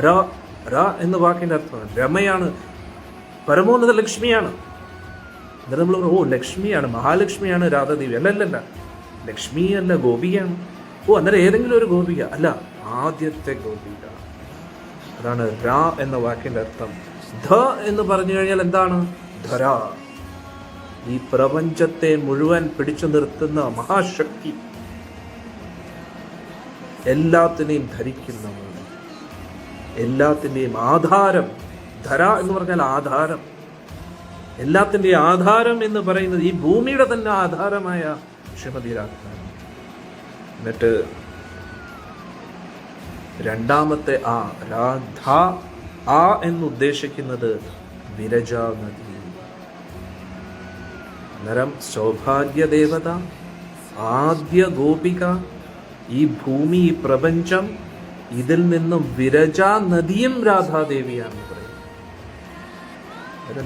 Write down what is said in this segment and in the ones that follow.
ര ര എന്ന വാക്കിന്റെ അർത്ഥം രമയാണ്. പരമോന്നത ലക്ഷ്മിയാണ് എന്നിട്ട് നമ്മൾ ഓ ലക്ഷ്മിയാണ് മഹാലക്ഷ്മിയാണ് രാധാദേവി. അല്ല അല്ല അല്ല. ലക്ഷ്മി അല്ല ഗോപികയാണ് ഓ അന്നേരം ഏതെങ്കിലും ഒരു ഗോപിക. അല്ല ആദ്യത്തെ ഗോപിക. അതാണ് ര എന്ന വാക്കിന്റെ അർത്ഥം. ധ എന്ന് പറഞ്ഞു കഴിഞ്ഞാൽ എന്താണ്? ധര. ഈ പ്രപഞ്ചത്തെ മുഴുവൻ പിടിച്ചു നിർത്തുന്ന മഹാശക്തി. എല്ലാത്തിനെയും ധരിക്കുന്നവൻ എല്ലാത്തിന്റെയും ആധാരം ധര എന്ന് പറഞ്ഞാൽ ആധാരം. എല്ലാത്തിന്റെയും ആധാരം എന്ന് പറയുന്നത് ഈ ഭൂമിയുടെ തന്നെ ആധാരമായ ശ്രീമതി രാധാ എന്നിട്ട് രണ്ടാമത്തെ ആ രാധ ആ എന്ന് ഉദ്ദേശിക്കുന്നത് വിരജ നദി അന്നേരം സൗഭാഗ്യ ദേവത ആദ്യ ഗോപിക ഈ ഭൂമി ഈ പ്രപഞ്ചം ഇതിൽ നിന്നും വിരജ നദിയും രാധാദേവിയാണെന്ന് പറയുന്നത്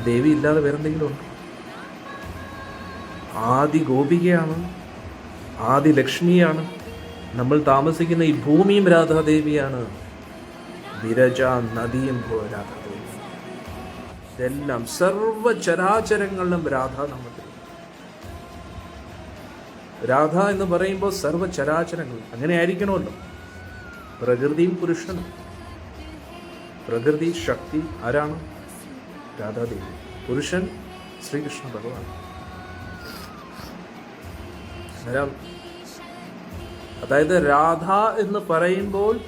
ദേവി ഇല്ലാതെ വേറെന്തെങ്കിലും ഉണ്ട്? ആദി ഗോപികയാണ് ആദി ലക്ഷ്മിയാണ് നമ്മൾ താമസിക്കുന്ന ഈ ഭൂമിയും രാധാദേവിയാണ്. വിരജ നദിയും രാധാദേവി. ഇതെല്ലാം സർവ ചരാചരങ്ങളിലും രാധ നമുക്ക് രാധ എന്ന് പറയുമ്പോൾ സർവ ചരാചരങ്ങൾ അങ്ങനെ ആയിരിക്കണമല്ലോ പ്രകൃതിയും പുരുഷനും. പ്രകൃതി ശക്തി ആരാണ്? രാധാദേവി. പുരുഷൻ ശ്രീകൃഷ്ണ ഭഗവാൻ. അതായത് രാധ എന്ന് പറയുമ്പോൾ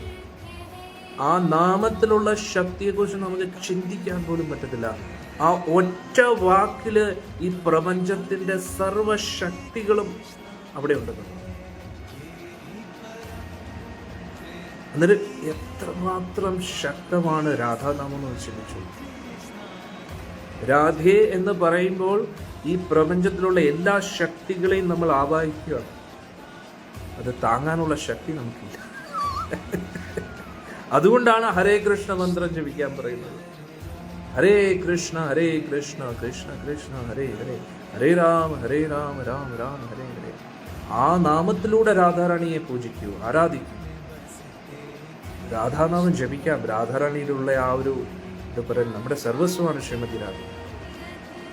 ആ നാമത്തിലുള്ള ശക്തിയെക്കുറിച്ച് നമുക്ക് ചിന്തിക്കാൻ പോലും പറ്റത്തില്ല. ആ ഒറ്റ വാക്കിൽ ഈ പ്രപഞ്ചത്തിന്റെ സർവശക്തികളും അവിടെ ഉണ്ടെന്ന് എന്നിട്ട് എത്രമാത്രം ശക്തമാണ് രാധാനാമം എന്ന് ചിന്തിച്ചു രാധേ എന്ന് പറയുമ്പോൾ ഈ പ്രപഞ്ചത്തിലുള്ള എല്ലാ ശക്തികളെയും നമ്മൾ ആവാഹിക്കുക. അത് താങ്ങാനുള്ള ശക്തി നമുക്കില്ല. അതുകൊണ്ടാണ് ഹരേ കൃഷ്ണ മന്ത്രം ജപിക്കാൻ പറയുന്നത്. ഹരേ കൃഷ്ണ ഹരേ കൃഷ്ണ കൃഷ്ണ കൃഷ്ണ ഹരേ ഹരേ ഹരേ രാമ ഹരേ രാമ രാമ രാമ ഹരേ ഹരേ. ആ നാമത്തിലൂടെ രാധാറാണിയെ പൂജിക്കൂ ആരാധിക്കൂ. രാധാനാമം ജപിക്കാം. രാധാറാണിയിലുള്ള ആ ഒരു ഇത് പറയാൻ നമ്മുടെ സർവസ്വമാണ് ശ്രീമതി രാധ.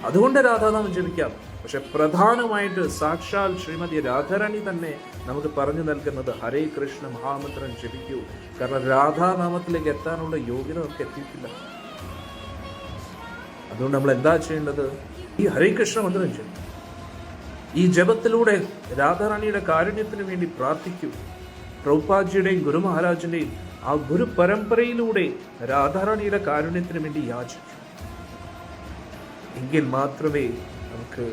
അതുകൊണ്ട് രാധാനാമം ജപിക്കാം. പക്ഷെ പ്രധാനമായിട്ട് സാക്ഷാൽ ശ്രീമതി രാധാറാണി തന്നെ നമുക്ക് പറഞ്ഞു നൽകുന്നത് ഹരേ കൃഷ്ണ മഹാമന്ത്രം ജപിക്കൂ. കാരണം രാധാനാമത്തിലേക്ക് എത്താനുള്ള യോഗ്യത നമുക്ക് എത്തിയിട്ടില്ല. അതുകൊണ്ട് നമ്മൾ എന്താ ചെയ്യേണ്ടത്? ഈ ഹരേ കൃഷ്ണ മന്ത്രം ജപിക്കും ഈ ജപത്തിലൂടെ രാധാറാണിയുടെ കാരുണ്യത്തിന് വേണ്ടി പ്രാർത്ഥിക്കൂ. പ്രൗപാജിയുടെയും ഗുരു മഹാരാജിന്റെയും ആ ഗുരു പരമ്പരയിലൂടെ രാധാറാണിയുടെ കാരുണ്യത്തിന് വേണ്ടി യാചിക്കും എങ്കിൽ മാത്രമേ നമുക്ക്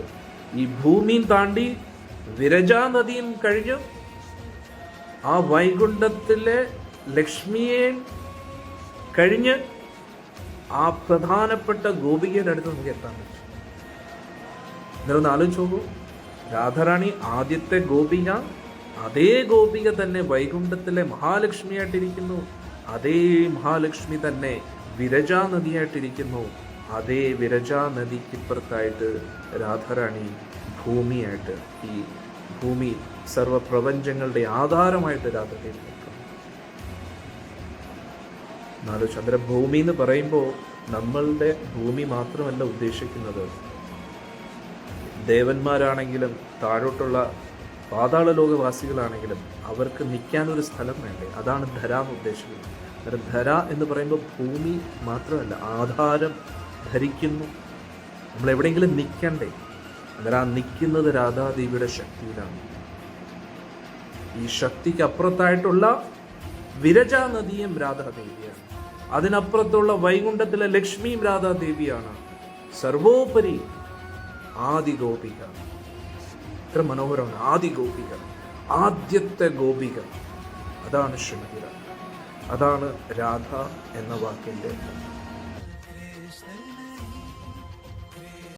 ഈ ഭൂമിയും താണ്ടി വിരജാ നദിയും കഴിഞ്ഞ് ആ വൈകുണ്ഠത്തിലെ ലക്ഷ്മിയെ കഴിഞ്ഞ് ആ പ്രധാനപ്പെട്ട ഗോപികയുടെ അടുത്ത് നമുക്ക് എത്താൻ പറ്റും. എന്നാലും ആലോചിച്ച് രാധാറാണി ആദ്യത്തെ ഗോപിക അതേ ഗോപിക തന്നെ വൈകുണ്ഠത്തിലെ മഹാലക്ഷ്മിയായിട്ടിരിക്കുന്നു. അതേ മഹാലക്ഷ്മി തന്നെ വിരജാ നദിയായിട്ടിരിക്കുന്നു അതേ വിരജാ നദിക്കിപ്പുറത്തായിട്ട് രാധാറാണി ഭൂമിയായിട്ട് ഈ ഭൂമി സർവപ്രപഞ്ചങ്ങളുടെ ആധാരമായിട്ട് നിൽക്കുന്നു. എന്നാലും ചന്ദ്രഭൂമി എന്ന് പറയുമ്പോൾ നമ്മളുടെ ഭൂമി മാത്രമല്ല ഉദ്ദേശിക്കുന്നത്. ദേവന്മാരാണെങ്കിലും താഴോട്ടുള്ള പാതാള ലോകവാസികളാണെങ്കിലും അവർക്ക് നിൽക്കാനൊരു സ്ഥലം വേണ്ടേ? അതാണ് ധര എന്ന് ഉദ്ദേശിക്കുന്നത്. അന്നേരം ധര എന്ന് പറയുമ്പോൾ ഭൂമി മാത്രമല്ല ആധാരം ധരിക്കുന്നു. നമ്മൾ എവിടെയെങ്കിലും നിൽക്കണ്ടേ? അന്നേരം ആ നിൽക്കുന്നത് രാധാദേവിയുടെ ശക്തിയിലാണ്. ഈ ശക്തിക്ക് അപ്പുറത്തായിട്ടുള്ള വിരജാ നദിയും രാധാദേവിയാണ്. അതിനപ്പുറത്തുള്ള വൈകുണ്ഠത്തിലെ ലക്ഷ്മിയും രാധാദേവിയാണ്. സർവോപരി ആദി ഇത്ര മനോഹരമാണ്. ആദി ഗോപിക ആദ്യത്തെ ഗോപിക. അതാണ് രാധ അതാണ് രാധ എന്ന വാക്കിന്റെ